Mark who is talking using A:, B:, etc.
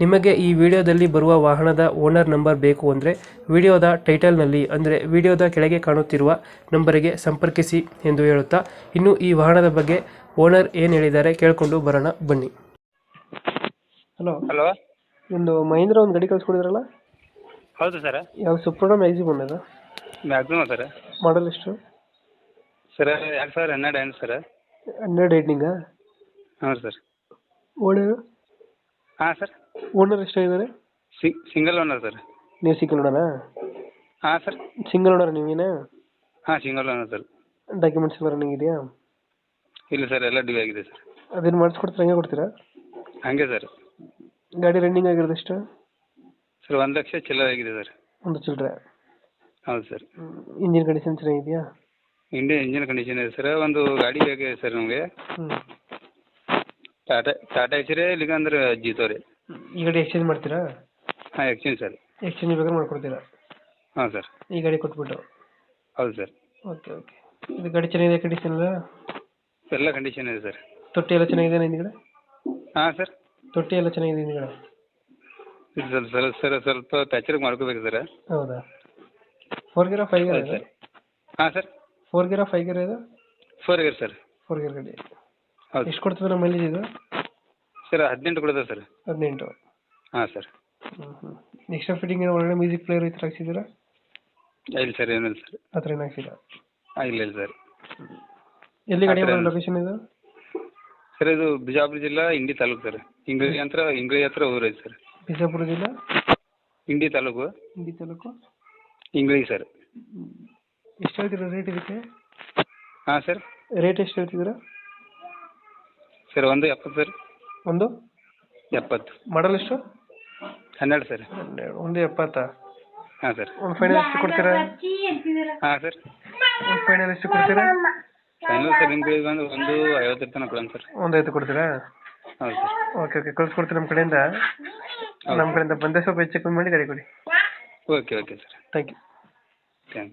A: ನಿಮಗೆ ಈ ವಿಡಿಯೋದಲ್ಲಿ ಬರುವ ವಾಹನದ ಓನರ್ ನಂಬರ್ ಬೇಕು ಅಂದರೆ ವಿಡಿಯೋದ ಟೈಟಲ್ನಲ್ಲಿ ಅಂದರೆ ವಿಡಿಯೋದ ಕೆಳಗೆ ಕಾಣುತ್ತಿರುವ ನಂಬರಿಗೆ ಸಂಪರ್ಕಿಸಿ ಎಂದು ಹೇಳುತ್ತಾ ಇನ್ನು ಈ ವಾಹನದ ಬಗ್ಗೆ ಓನರ್ ಏನು ಹೇಳಿದ್ದಾರೆ ಕೇಳಿಕೊಂಡು ಬರೋಣ ಬನ್ನಿ. ಹಲೋ.
B: ಹಲೋ.
A: ಒಂದು ಮಹೇಂದ್ರ ಒಂದು ಗಡಿ ಕಳಿಸ್ಕೊಡಿದ್ರಲ್ಲ?
B: ಹೌದು ಸರ್.
A: ಯಾವ ಸುಪ್ರಣ ಮ್ಯಾಕ್ಸಿ ಅದ
B: ಮ್ಯಾಕ್ಸಿಮಮ್ ಸರ್.
A: ಮಾಡಲ್ ಎಷ್ಟು?
B: ಸರ್ ಎರಡು ಸಾವಿರ ಹನ್ನೆರಡು ಏನು ಸರ್?
A: ಹನ್ನೆರಡು ಏಟ್ನಿಂಗ
B: ಹಾಂ ಸರ್.
A: ಓನರ್?
B: ಹಾಂ ಸರ್.
A: ಓನರ್ ಎಷ್ಟಾಗಿದ್ದಾರೆ
B: ಸಿಂಗಲ್ ಓನರ್ ಸರ್.
A: ನೀವು ಸಿಂಗಲ್ ಓನರಾ
B: ಹಾಂ ಸರ್.
A: ಸಿಂಗಲ್ ಓನರ್ ನೀವೇನಾ?
B: ಹಾಂ ಸಿಂಗಲ್ ಓನರ್ ಸರ್.
A: ಡಾಕ್ಯುಮೆಂಟ್ಸ್ ಎಲ್ಲ ರನ್ನಿಂಗ್ ಇದೆಯಾ?
B: ಇಲ್ಲ ಸರ್ ಎಲ್ಲ ಡ್ಯೂ ಆಗಿದೆ ಸರ್.
A: ಅದೇನು ಮಾಡಿಸ್ಕೊಡ್ತೀರಾ ಹಂಗೆ ಕೊಡ್ತೀರಾ?
B: ಹಾಗೆ ಸರ್.
A: ಗಾಡಿ ರನ್ನಿಂಗ್ ಆಗಿರೋದು ಎಷ್ಟು?
B: ಸರ್ ಒಂದು ಲಕ್ಷ ಚಿಲ್ಲರೆ ಆಗಿದೆ ಸರ್.
A: ಒಂದು ಚಿಲ್ಲರೆ.
B: ಹೌದು ಸರ್.
A: ಇಂಜಿನ್ ಕಂಡೀಷನ್ ಚೆನ್ನಾಗಿದೆಯಾ?
B: ಇಂಡಿಯನ್ ಇಂಜಿನ್ ಕಂಡೀಷನ್ ಇದೆ ಸರ್. ಒಂದು ಗಾಡಿ ಬೇಕಾಗಿದೆ ಸರ್ ನಮಗೆ.
A: ಹ್ಞೂ
B: ಟಾಟಾ ಟಾಟಾ ಹೆಸರೇ ಇಲ್ಲಿಗಂದ್ರೆ ಜೀತೋ ರೀ.
A: ಈ ಗಾಡಿ ಎಕ್ಸ್ಚೇಂಜ್ ಮಾಡ್ತೀರಾ?
B: ಹಾಂ ಎಕ್ಸ್ಚೇಂಜ್ ಸರ್.
A: ಎಕ್ಸ್ಚೇಂಜ್ ಬೇಕಾದ್ರೆ ಮಾಡ್ಕೊಡ್ತೀರಾ?
B: ಹಾಂ ಸರ್.
A: ಈ ಗಾಡಿ ಕೊಟ್ಬಿಟ್ಟು?
B: ಹೌದು ಸರ್.
A: Okay okay. ಇದು ಗಾಡಿ ಚೆನ್ನಾಗಿದೆ ಕಂಡೀಷನ್ ಎಲ್ಲ?
B: ಎಲ್ಲ ಕಂಡೀಷನ್ ಇದೆ ಸರ್.
A: ತೊಟ್ಟಿ ಎಲ್ಲ ಚೆನ್ನಾಗಿದೆ ಹಿಂದ್ಗಡೆ
B: ಹಾಂ ಸರ್.
A: ತೊಟ್ಟಿ ಎಲ್ಲ ಚೆನ್ನಾಗಿದೆ ಹಿಂದ್ಗಡೆ
B: ಇದು ಸ್ವಲ್ಪ ಸ್ವಲ್ಪ ಸರ್ ಸ್ವಲ್ಪ ಪ್ಯಾಚರ್ಗೆ ಮಾಡ್ಕೋಬೇಕು ಸರ್.
A: ಹೌದಾ? ಫೋರ್ ಗಿರೋ ಫೈವ್ ಗೇರ್
B: ಸರ್. ಹಾಂ ಸರ್.
A: ಫೋರ್ ಗೇರಾ ಫೈವ್ ಗೇರ್ ಇದು?
B: Four year sir.
A: Four gear ಗಾಡಿ.
B: ಹೌದು.
A: ಎಷ್ಟು ಕೊಡ್ತದೆ ನಮ್ಮ ಮೈಲೇಜ್ ಇದು?
B: ಸರ್ ಹದಿನೆಂಟು ಕೊಡೋದ ಸರ್.
A: ಹದಿನೆಂಟು.
B: ಹಾಂ ಸರ್.
A: ಎಕ್ಸ್ಟ್ರಾ ಫಿಟ್ಟಿಂಗ್ ಏನೋ ಒಳ್ಳೆ ಮ್ಯೂಸಿಕ್ ಪ್ಲೇಯರ್ ಈ ಥರ ಹಾಕ್ಸಿದ್ದೀರಾ?
B: ಇಲ್ಲ ಸರ್ ಏನಿಲ್ಲ ಸರ್.
A: ಆ ಥರ ಏನು ಹಾಕ್ಸಿಲ್ಲ?
B: ಹಾಂ ಇಲ್ಲ ಇಲ್ಲ ಸರ್.
A: ಎಲ್ಲಿ ಗಾಡಿ ಲೊಕೇಶನ್ ಇದು?
B: ಸರ್ ಇದು ಬಿಜಾಪುರ ಜಿಲ್ಲಾ ಇಂಡಿ ತಾಲೂಕು ಸರ್. ಇಂಗ್ಳಿ ಹತ್ರ ಇಂಗ್ಳಿ ಹತ್ರ ಊರೈತೆ ಸರ್.
A: ಬಿಜಾಪುರ ಜಿಲ್ಲಾ?
B: ಇಂಡಿ ತಾಲೂಕು.
A: ಇಂಡಿ ತಾಲೂಕು?
B: ಇಂಗ್ಳಿ ಸರ್.
A: ಎಷ್ಟು ಹೇಳ್ತೀರಾ ರೇಟ್ ಇದಕ್ಕೆ?
B: ಹಾಂ ಸರ್.
A: ರೇಟ್ ಎಷ್ಟು ಹೇಳ್ತಿದ್ದೀರಾ?
B: ಸರ್ ಒಂದು ಎಪ್ಪತ್ತು ಸರ್.
A: ಒಂದು?
B: ಎಪ್ಪತ್ತು.
A: ಮಾಡಲ್ ಎಷ್ಟು?
B: ಹನ್ನೆರಡು ಸರ್.
A: ಹನ್ನೆರಡು. ಒಂದು ಎಪ್ಪತ್ತಾ?
B: ಹಾಂ ಸರ್.
A: ಒಂದು ಫೈನಲ್ ಎಷ್ಟು ಕೊಡ್ತೀರಾ?
B: ಹಾಂ ಸರ್.
A: ಒಂದು ಫೈನಲ್ ಎಷ್ಟು ಕೊಡ್ತೀರಾ?
B: ಫೈನಲ್ ಸರ್ ನಿಮ್ಗೆ ಬಂದು ಒಂದು ಐವತ್ತರ ತನಕ ಕೊಡೋಣ ಸರ್.
A: ಒಂದು ಐದು ಕೊಡ್ತೀರಾ?
B: ಹೌದು ಸರ್.
A: Okay okay. ಕಳ್ಸ್ಕೊಡ್ತೀನಿ ನಮ್ಮ ಕಡೆಯಿಂದ. ನಮ್ಮ ಕಡೆಯಿಂದ ಬಂದೇ ಸ್ವಲ್ಪ ಹೆಚ್ಚು ಕಮ್ಮಿ ಮಾಡಿ ಗಾಡಿ ಕೊಡಿ.
B: Okay okay sir.
A: Thank you